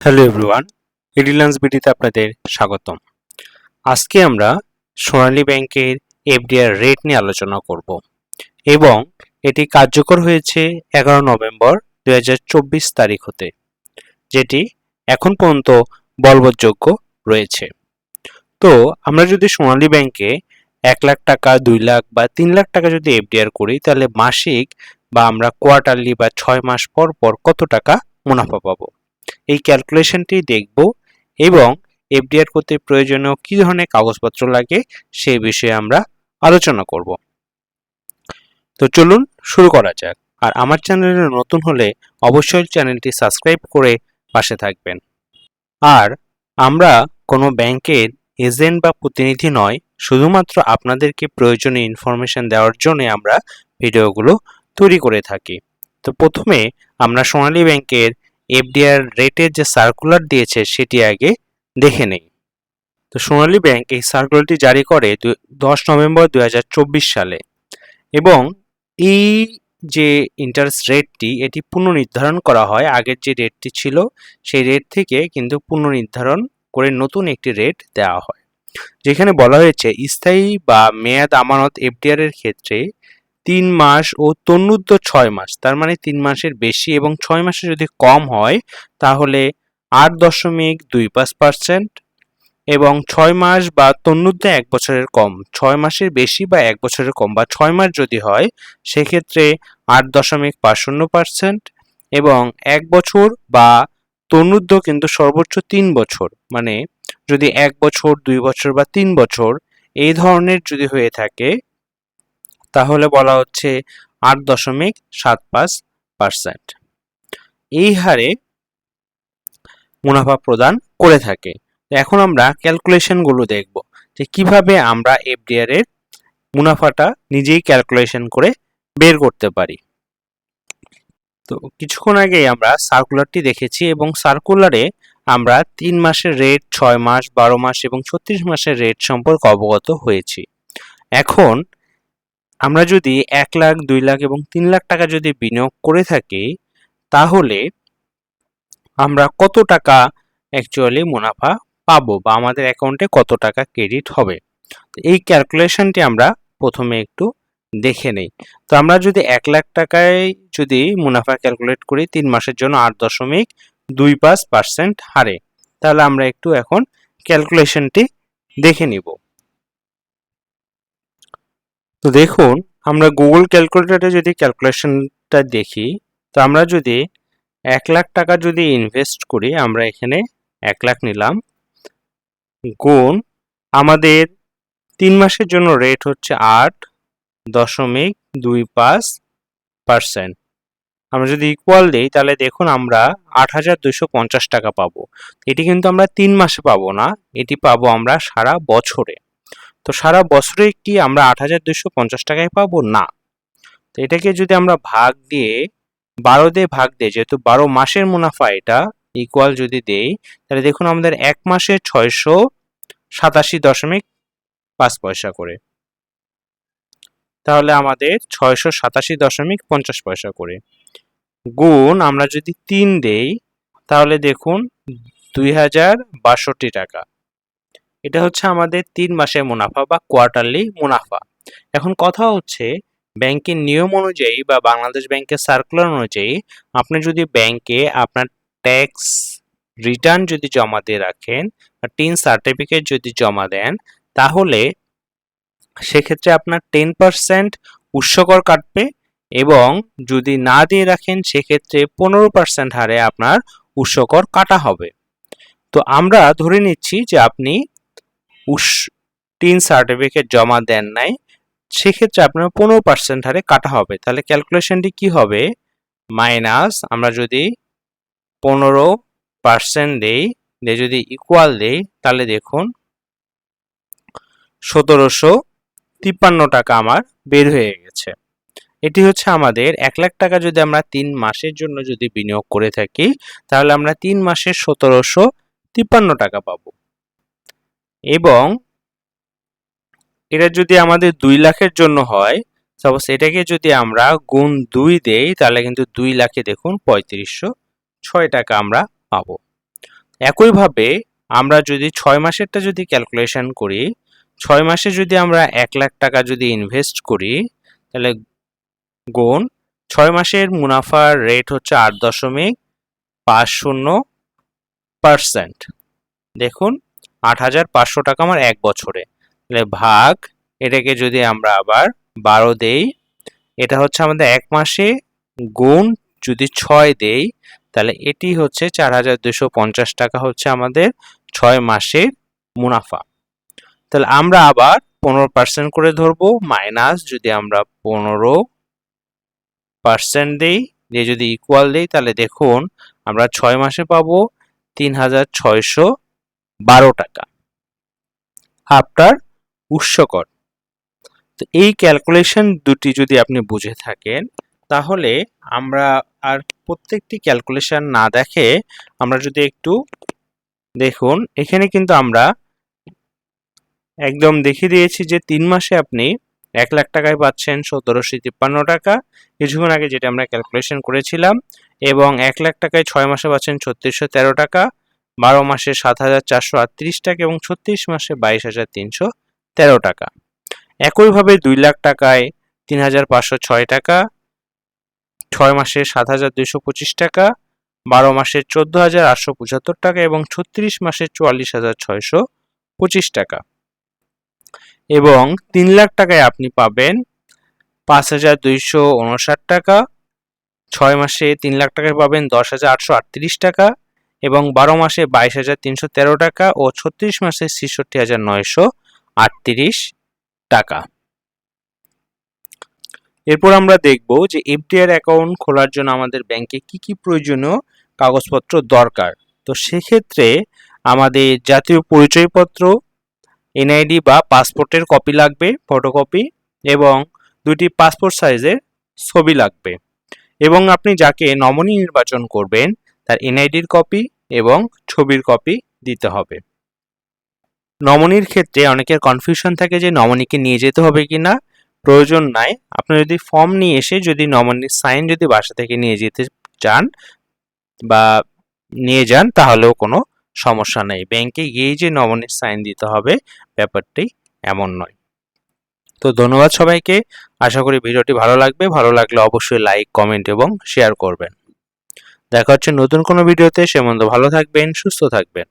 Hello everyone Reliance বিডিতে আপনাদের স্বাগতম। আজকে আমরা সোনালী ব্যাংকের এফডিআর রেট নিয়ে আলোচনা করব এবং এটি কার্যকর হয়েছে এগারো নভেম্বর দুই হাজার চব্বিশ তারিখ হতে, যেটি এখন পর্যন্ত বলবৎযোগ্য রয়েছে। তো আমরা যদি সোনালী ব্যাংকে এক লাখ টাকা, দুই লাখ বা তিন লাখ টাকা যদি এফডিআর করি, তাহলে মাসিক বা আমরা কোয়ার্টারলি বা ছয় মাস পর পর কত টাকা মুনাফা পাবো? এই ক্যালকুলেশনটি দেখব এবং এফডিআর করতে প্রয়োজনীয় কী ধরনের কাগজপত্র লাগে সেই বিষয়ে আমরা আলোচনা করব। তো চলুন শুরু করা যাক। আর আমার চ্যানেলে নতুন হলে অবশ্যই চ্যানেলটি সাবস্ক্রাইব করে পাশে থাকবেন। আর আমরা কোনো ব্যাংকের এজেন্ট বা প্রতিনিধি নয়, শুধুমাত্র আপনাদেরকে প্রয়োজনীয় ইনফরমেশন দেওয়ার জন্য আমরা ভিডিওগুলো তৈরি করে থাকি। তো প্রথমে আমরা সোনালী ব্যাংকের এফডিআর রেটের যে সার্কুলার দিয়েছে সেটি আগে দেখে নেই। তো সোনালী ব্যাংক এই সার্কুলারটি জারি করে দশ নভেম্বর দু হাজার চব্বিশ সালে এবং এই যে ইন্টারেস্ট রেটটি এটি পুনর্নির্ধারণ করা হয়। আগের যে রেটটি ছিল, সেই রেট থেকে কিন্তু পুনর্নির্ধারণ করে নতুন একটি রেট দেওয়া হয়। যেখানে বলা হয়েছে, স্থায়ী বা মেয়াদ আমানত এফডিআর এর ক্ষেত্রে তিন মাস ও তন্নুদ্ধ ছয় মাস, তার মানে তিন মাসের বেশি এবং ছয় মাসে যদি কম হয়, তাহলে আট দশমিক দুই পাঁচ পার্সেন্ট এবং ছয় মাস বা তন্নুদ্ধ এক বছরের কম, ছয় মাসের বেশি বা এক বছরের কম বা ছয় মাস যদি হয়, সেক্ষেত্রে আট দশমিক পাঁচ শূন্য পার্সেন্ট এবং এক বছর বা তন্নুদ্ধ কিন্তু সর্বোচ্চ তিন বছর মানে যদি এক বছর, দুই বছর বা তিন বছর, এই ধরনের যদি হয়ে থাকে তাহলে বলা হচ্ছে আট দশমিক সাত পাঁচ পার্সেন্ট। এই হারে মুনাফা প্রদান করে থাকে। এখন আমরা ক্যালকুলেশনগুলো দেখব যে কীভাবে আমরা এফডিআর এর মুনাফাটা নিজেই ক্যালকুলেশন করে বের করতে পারি। তো কিছুক্ষণ আগেই আমরা সার্কুলারটি দেখেছি এবং সার্কুলারে আমরা তিন মাসের রেট ছয় মাস, বারো মাস এবং ছত্রিশ মাসের রেট সম্পর্কে অবগত হয়েছি। এখন আমরা যদি এক লাখ, দুই লাখ এবং তিন লাখ টাকা যদি বিনিয়োগ করে থাকি, তাহলে আমরা কত টাকা অ্যাকচুয়ালি মুনাফা পাবো বা আমাদের অ্যাকাউন্টে কত টাকা ক্রেডিট হবে? এই ক্যালকুলেশনটি আমরা প্রথমে একটু দেখে নেই। তো আমরা যদি এক লাখ টাকায় যদি মুনাফা ক্যালকুলেট করি, তিন মাসের জন্য আট দশমিক দুই পাঁচ পার্সেন্ট হারে, তাহলে আমরা একটু এখন ক্যালকুলেশনটি দেখে নিব। তো দেখুন, আমরা গুগল ক্যালকুলেটরে যদি ক্যালকুলেশনটা দেখি, তো আমরা যদি এক লাখ টাকা যদি ইনভেস্ট করি, আমরা এখানে এক লাখ নিলাম। গুণ, আমাদের তিন মাসের জন্য রেট হচ্ছে আট দশমিক দুই পাঁচ পার্সেন্ট আমরা যদি ইকুয়াল দিই, তাহলে দেখুন আমরা আট হাজার দুশো পঞ্চাশ টাকা পাবো। এটি কিন্তু আমরা তিন মাসে পাবো না, এটি পাবো আমরা সারা বছরে। তো সারা বছরে কি আমরা আট হাজার দুশো পঞ্চাশ টাকায় পাবো? না। তো এটাকে যদি আমরা ভাগ দিয়ে বারো দিয়ে ভাগ দিয়ে যেহেতু বারো মাসের মুনাফা এটা ইকুয়াল যদি দেই, তাহলে দেখুন আমাদের এক মাসে ছয়শো সাতাশি দশমিক পাঁচ পয়সা করে। তাহলে আমাদের ছয়শো সাতাশি দশমিক পঞ্চাশ পয়সা করে। গুণ আমরা যদি তিন দেই, তাহলে দেখুন দুই হাজার বাষট্টি টাকা। এটা হচ্ছে আমাদের তিন মাসের মুনাফা বা কোয়ার্টারলি মুনাফা। এখন কথা হচ্ছে, ব্যাংকের নিয়ম অনুযায়ী বা বাংলাদেশ ব্যাংকের সার্কুলার অনুযায়ী, আপনি যদি ব্যাংকে আপনার ট্যাক্স রিটার্ন যদি জমা দিয়ে রাখেন বা টিন সার্টিফিকেট যদি জমা দেন, তাহলে সেক্ষেত্রে আপনার টেন পার্সেন্ট উৎসকর কাটবে এবং যদি না দিয়ে রাখেন, সেক্ষেত্রে পনেরো পার্সেন্ট হারে আপনার উৎসকর কাটা হবে। তো আমরা ধরে নিচ্ছি যে আপনি টিন সার্টিফিকেট জমা দেন নাই, সেক্ষেত্রে আপনার পনেরো পার্সেন্ট হারে কাটা হবে। তাহলে ক্যালকুলেশনটি কি হবে? মাইনাস আমরা যদি পনেরো পার্সেন্ট দেই, দিয়ে যদি ইকুয়াল দেই, তাহলে দেখুন সতেরোশো তিপ্পান্ন টাকা আমার বের হয়ে গেছে। এটি হচ্ছে আমাদের এক লাখ টাকা যদি আমরা তিন মাসের জন্য যদি বিনিয়োগ করে থাকি, তাহলে আমরা তিন মাসের সতেরোশো তিপ্পান্ন টাকা পাবো। এবং এটা যদি আমাদের দুই লাখের জন্য হয় সাপোজ এটাকে যদি আমরা গুণ দুই দেই, তাহলে কিন্তু দুই লাখে দেখুন পঁয়ত্রিশশো ছয় টাকা আমরা পাবো। একইভাবে আমরা যদি ছয় মাসেরটা যদি ক্যালকুলেশন করি, ছয় মাসে যদি আমরা এক লাখ টাকা যদি ইনভেস্ট করি, তাহলে গুণ ছয় মাসের মুনাফার রেট হচ্ছে আট দশমিক পাঁচ শূন্য পার্সেন্ট দেখুন আট হাজার পাঁচশো টাকা আমার এক বছরে। তাহলে ভাগ, এটাকে যদি আমরা আবার বারো দেই, এটা হচ্ছে আমাদের এক মাসে গুণ যদি ছয় দেই, তাহলে এটি হচ্ছে চার হাজার দুশো পঞ্চাশ টাকা হচ্ছে আমাদের ছয় মাসের মুনাফা। তাহলে আমরা আবার পনেরো পার্সেন্ট করে ধরবো, মাইনাস যদি আমরা পনেরো পার্সেন্ট দেই, দিয়ে যদি ইকুয়াল দেই, তাহলে দেখুন আমরা ছয় মাসে পাবো তিন হাজার ছয়শো বারো টাকা। আফটার উৎসকর। তো এই ক্যালকুলেশন দুটি যদি আপনি বুঝে থাকেন, তাহলে আমরা আর প্রত্যেকটি ক্যালকুলেশন না দেখে আমরা যদি একটু দেখুন, এখানে কিন্তু আমরা একদম দেখিয়ে দিয়েছি যে তিন মাসে আপনি এক লাখ টাকায় পাচ্ছেন সতেরোশো তিপ্পান্ন টাকা। কিছুক্ষণ আগে যেটা আমরা ক্যালকুলেশন করেছিলাম, এবং এক লাখ টাকায় ছয় মাসে পাচ্ছেন ছত্রিশশো তেরো টাকা। বারো মাসে সাত হাজার চারশো আটত্রিশ টাকা এবং ছত্রিশ মাসে বাইশ হাজার তিনশো তেরো টাকা। একইভাবে দুই লাখ টাকায় তিন হাজার পাঁচশো ছয় টাকা, ছয় মাসে সাত হাজার দুইশো পঁচিশ টাকা, বারো মাসে চোদ্দ হাজার আটশো পঁচাত্তর টাকা এবং ছত্রিশ মাসে চুয়াল্লিশ হাজার ছয়শো পঁচিশ টাকা। এবং তিন লাখ টাকায় আপনি পাবেন পাঁচ হাজার দুইশো উনষাট টাকা, ছয় মাসে তিন লাখ টাকায় পাবেন দশ হাজার আটশো আটত্রিশ টাকা এবং বারো মাসে বাইশ হাজার তিনশো তেরো টাকা ও ছত্রিশ মাসে ছেষট্টি হাজার নয়শো আটত্রিশ টাকা। এরপর আমরা দেখব যে এফডিআর অ্যাকাউন্ট খোলার জন্য আমাদের ব্যাংকে কি কি প্রয়োজনীয় কাগজপত্র দরকার। তো সেক্ষেত্রে আমাদের জাতীয় পরিচয়পত্র, এনআইডি বা পাসপোর্টের কপি লাগবে ফটোকপি এবং দুটি পাসপোর্ট সাইজের ছবি লাগবে। এবং আপনি যাকে নমনি নির্বাচন করবেন তার এনআইডির কপি এবং ছবির কপি দিতে হবে। নমনির ক্ষেত্রে অনেকের কনফিউশন থাকে যে নমনিকে নিয়ে যেতে হবে কিনা। প্রয়োজন নাই। আপনি যদি ফর্ম নিয়ে এসে যদি নমনির সাইন যদি বাসা থেকে নিয়ে যেতে চান বা নিয়ে যান, তাহলেও কোনো সমস্যা নেই। ব্যাংকে গিয়েই যে নমনির সাইন দিতে হবে, ব্যাপারটি এমন নয়। তো ধন্যবাদ সবাইকে। আশা করি ভিডিওটি ভালো লাগবে। ভালো লাগলে অবশ্যই লাইক কমেন্ট এবং শেয়ার করবেন। দেখা হচ্ছে নতুন কোনো ভিডিওতে। সে ভালো থাকবেন সুস্থ থাকবেন।